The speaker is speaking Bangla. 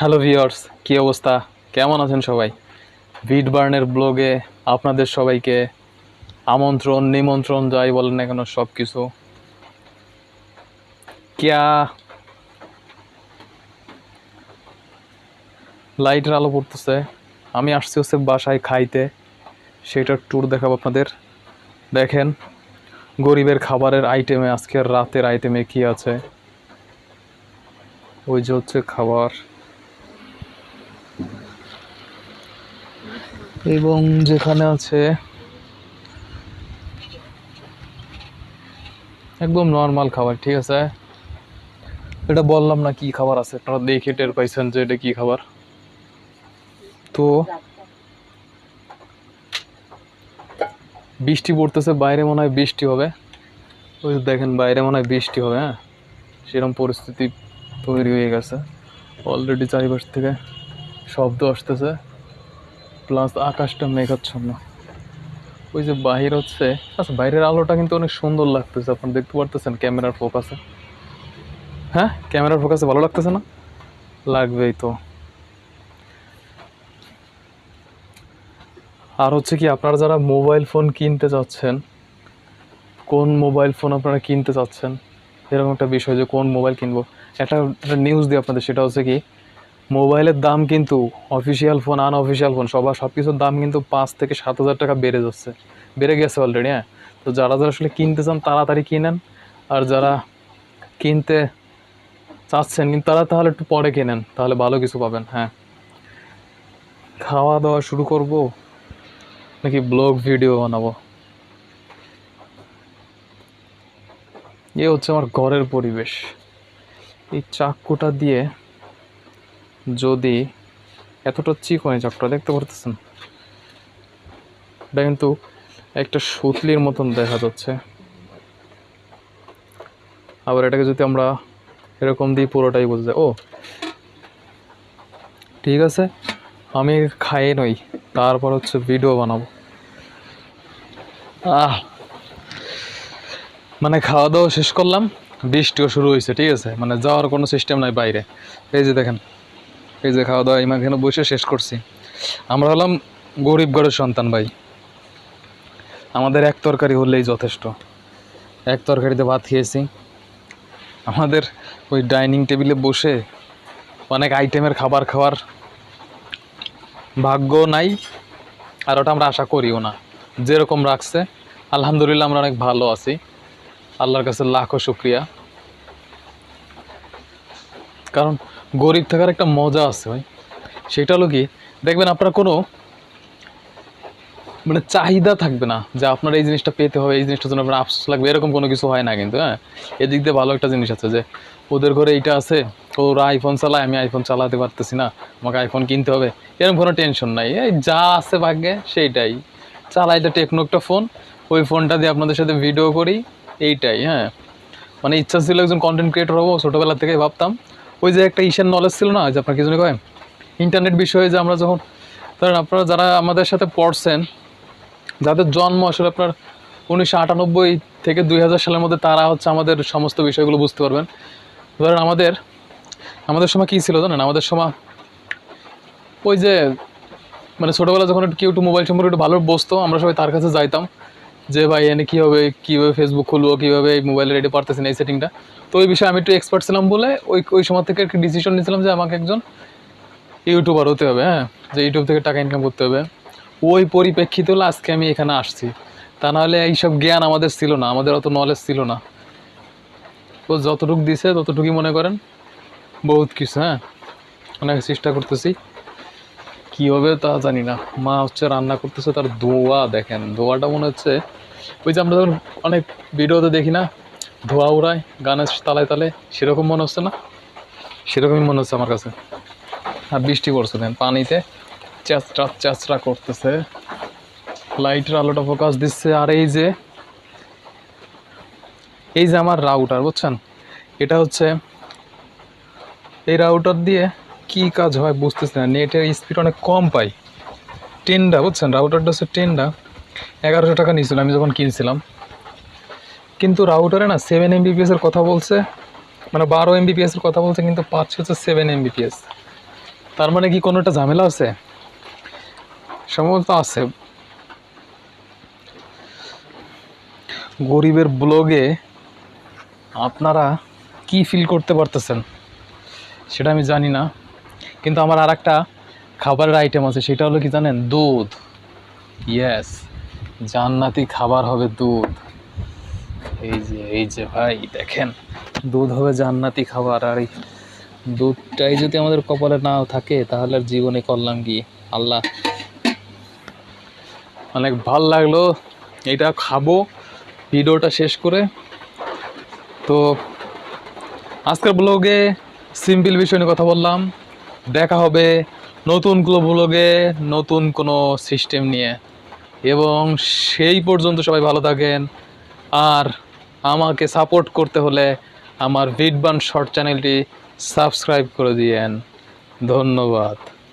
হ্যালো ভিওর্স কী অবস্থা? কেমন আছেন সবাই? ভিড বার্নের ব্লগে আপনাদের সবাইকে আমন্ত্রণ, নিমন্ত্রণ, যাই বলেন না কেন সব কিছু ক্যা লাইটের আলো পড়তেছে। আমি আসছি হচ্ছে বাসায় খাইতে। সেটার ট্যুর দেখাবো আপনাদের। দেখেন, গরিবের খাবারের আইটেমে আজকের রাতের আইটেমে কি আছে? ওই যে হচ্ছে খাবার। এবং যেখানে আছে একদম নর্মাল খাবার, ঠিক আছে? এটা বললাম না কি খাবার আছে, আপনারা দেখে টের পাইছেন যে এটা কি খাবার। তো বৃষ্টি পড়তেছে, বাইরে মনে হয় বৃষ্টি হবে। ওই দেখেন, বাইরে মনে হয় বৃষ্টি হবে হ্যাঁ? সেরকম পরিস্থিতি তৈরি হয়ে গেছে। অলরেডি চারিপাশ থেকে শব্দ আসতেছে। প্লাস আকাশটা মেঘাচ্ছন্ন। ওই যে বাহির হচ্ছে আচ্ছা বাইরের আলোটা কিন্তু অনেক সুন্দর লাগতেছে আপনি দেখতে পারতেছেন ক্যামেরার ফোকাসে হ্যাঁ ক্যামেরার ফোকাসে ভালো লাগতেছে না? লাগবেই তো। আর হচ্ছে কি, আপনারা যারা মোবাইল ফোন কিনতে চাচ্ছেন, কোন মোবাইল ফোন আপনারা কিনতে চাচ্ছেন, এরকম একটা বিষয় যে কোন মোবাইল কিনবো। একটা নিউজ দিই আপনাদের, সেটা হচ্ছে কি মোবাইলের দাম কিন্তু অফিসিয়াল ফোন আনঅফিসিয়াল ফোন সবার সব কিছুর দাম কিন্তু পাঁচ থেকে সাত হাজার টাকা বেড়ে যাচ্ছে। বেড়ে গেছে অলরেডি হ্যাঁ? তো যারা যারা আসলে কিনতে চান, তাড়াতাড়ি কিনেন। আর যারা কিনতে চাচ্ছেন, কিন্তু তারা তাহলে একটু পরে কেনেন, তাহলে ভালো কিছু পাবেন হ্যাঁ? খাওয়া দাওয়া শুরু করব, নাকি ব্লগ ভিডিও বানাবো? এ হচ্ছে আমার ঘরের পরিবেশ। এই চাকুটা দিয়ে যদি এতটা চিকন এই চাকুটা দেখতে পারতেছেন। এটা কিন্তু একটা সুতলির মতন দেখা যাচ্ছে। আবার এটাকে যদি আমরা এরকম দিই পুরোটাই বোঝা যায় ও, ঠিক আছে, আমি খাই নই, তারপর হচ্ছে ভিডিও বানাবো। আহ মানে খাওয়া দাওয়া শেষ করলাম, বৃষ্টিও শুরু হয়েছে, ঠিক আছে মানে যাওয়ার কোনো সিস্টেম নাই বাইরে। এই যে দেখেন এই যে খাওয়া দাওয়া ইমা এখানে বসে শেষ করছি। আমরা হলাম গরিব ঘরের সন্তান ভাই। আমাদের এক তরকারি হলেই যথেষ্ট। এক তরকারিতে ভাত খেয়েছি। আমাদের ওই ডাইনিং টেবিলে বসে অনেক আইটেমের খাবার খাওয়ার ভাগ্য নাই, আর ওটা আমরা আশা করিও না। যেরকম রাখছে, আলহামদুলিল্লাহ আমরা অনেক ভালো আছি। আল্লাহর কাছে লাখো শুক্রিয়া। কারণ গরিব থাকার একটা মজা আছে ভাই। সেটা হলো কি, দেখবেন আপনার কোনো মানে চাহিদা থাকবে না যে আপনার এই জিনিসটা পেতে হবে, এই জিনিসটার জন্য আপনার আফসোস লাগবে, এরকম কোনো কিছু হয় না কিন্তু হ্যাঁ? এদিক দিয়ে ভালো একটা জিনিস আছে যে, ওদের ঘরে এইটা আছে ওরা আইফোন চালায়, আমি আইফোন চালাতে পারতেছি না, আমাকে আইফোন কিনতে হবে, এরকম কোনো টেনশন নাই। এই যা আছে ভাগ্যে সেইটাই। চালাইতে টেকনো একটা ফোন ওই ফোনটা দিয়ে আপনাদের সাথে ভিডিও করি, এইটাই হ্যাঁ? মানে ইচ্ছা ছিল একজন কন্টেন্ট ক্রিয়েটর হব, ছোটোবেলা থেকে ভাবতাম ওই যে একটা ইসের নলেজ ছিল না, যে আপনার কি জন্য কয়? ইন্টারনেট বিষয়ে যে আমরা যখন, ধরেন আপনারা যারা আমাদের সাথে পড়ছেন, যাদের জন্ম আসলে আপনার উনিশশো আটানব্বই থেকে দুই হাজার সালের মধ্যে তারা হচ্ছে আমাদের সমস্ত বিষয়গুলো বুঝতে পারবেন। ধরেন আমাদের আমাদের সময় কী ছিল জানেন? আমাদের সময় ওই যে মানে ছোটোবেলা যখন একটু কেউ একটু মোবাইল সম্পর্কে একটু ভালো বসতো, আমরা সবাই তার কাছে যাইতাম। যে ভাই, এনে কী হবে কীভাবে ফেসবুক খুলবো, কীভাবে এই মোবাইলে রেডি পারতেছেন এই সেটিংটা তো ওই বিষয়ে আমি একটু এক্সপার্ট ছিলাম বলে ওই ওই সময় থেকে একটা ডিসিশন নিয়েছিলাম যে আমাকে একজন ইউটিউবার হতে হবে হ্যাঁ? যে ইউটিউব থেকে টাকা ইনকাম করতে হবে। ওই পরিপ্রেক্ষিতে হলো আজকে আমি এখানে আসছি। তা নাহলে এইসব জ্ঞান আমাদের ছিল না, আমাদের অত নলেজ ছিল না। তো যতটুকু দিছে, ততটুকুই মনে করেন, বহুত কিছু হ্যাঁ? অনেক চেষ্টা করতেছি। কী হবে তা জানি না। মা হচ্ছে রান্না করতেছে, তার ধোয়া দেখেন। ধোয়াটা মনে হচ্ছে ওই যে আমরা যখন অনেক ভিডিওতে দেখি না, ধোয়া উড়ায় গানের তালায় তালে, সেরকম মনে হচ্ছে না? সেরকমই মনে হচ্ছে আমার কাছে। আর বৃষ্টি পড়ছে, দেন পানিতে চ্যাচড়া চ্যাচড়া করতেছে। লাইটের আলোটা ফোকাস দিচ্ছে, আর এই যে এই যে আমার রাউটার বুঝছেন? এটা হচ্ছে এই রাউটার দিয়ে কি কাজ হয় বুঝতেছি না। নেটের স্পিড অনেক কম পাই। টেনডা, বুঝছেন? রাউটারটা হচ্ছে টেনডা। এগারোশো টাকা নিয়েছিল, আমি যখন কিনছিলাম। কিন্তু রাউটারে না সেভেন এমবিপিএস এর কথা বলছে। মানে বারো এমবিপিএস এর কথা বলছে, কিন্তু পাচ্ছে হচ্ছে সেভেন এমবিপিএস তার মানে কি কোনো একটা ঝামেলা আছে? সম্ভবত আছে। গরিবের ব্লগে আপনারা কি ফিল করতে পারতেছেন? সেটা আমি জানি না। কিন্তু আমার আর একটা খাবারের আইটেম আছে, সেটা হলো কি জানেন? দুধ। ইয়েস জান্নাতি খাবার হবে দুধ। এই যে এই যে ভাই, দেখেন, দুধ হবে জান্নাতি খাবার। আর এই দুধটাই যদি আমাদের কপালে নাও থাকে, তাহলে জীবনে করলাম কি আল্লাহ। অনেক ভালো লাগল। এটা খাব। ভিডিওটা শেষ করে। তো আজকের ব্লগে সিম্পল বিষয় নিয়ে কথা বললাম। দেখা হবে নতুন কোনো ব্লগে নতুন কোনো সিস্টেম নিয়ে। এবং সেই পর্যন্ত সবাই ভালো থাকেন। আর আমাকে সাপোর্ট করতে হলে আমার ভিডবান শর্ট চ্যানেলটি সাবস্ক্রাইব করে দিয়েন। ধন্যবাদ।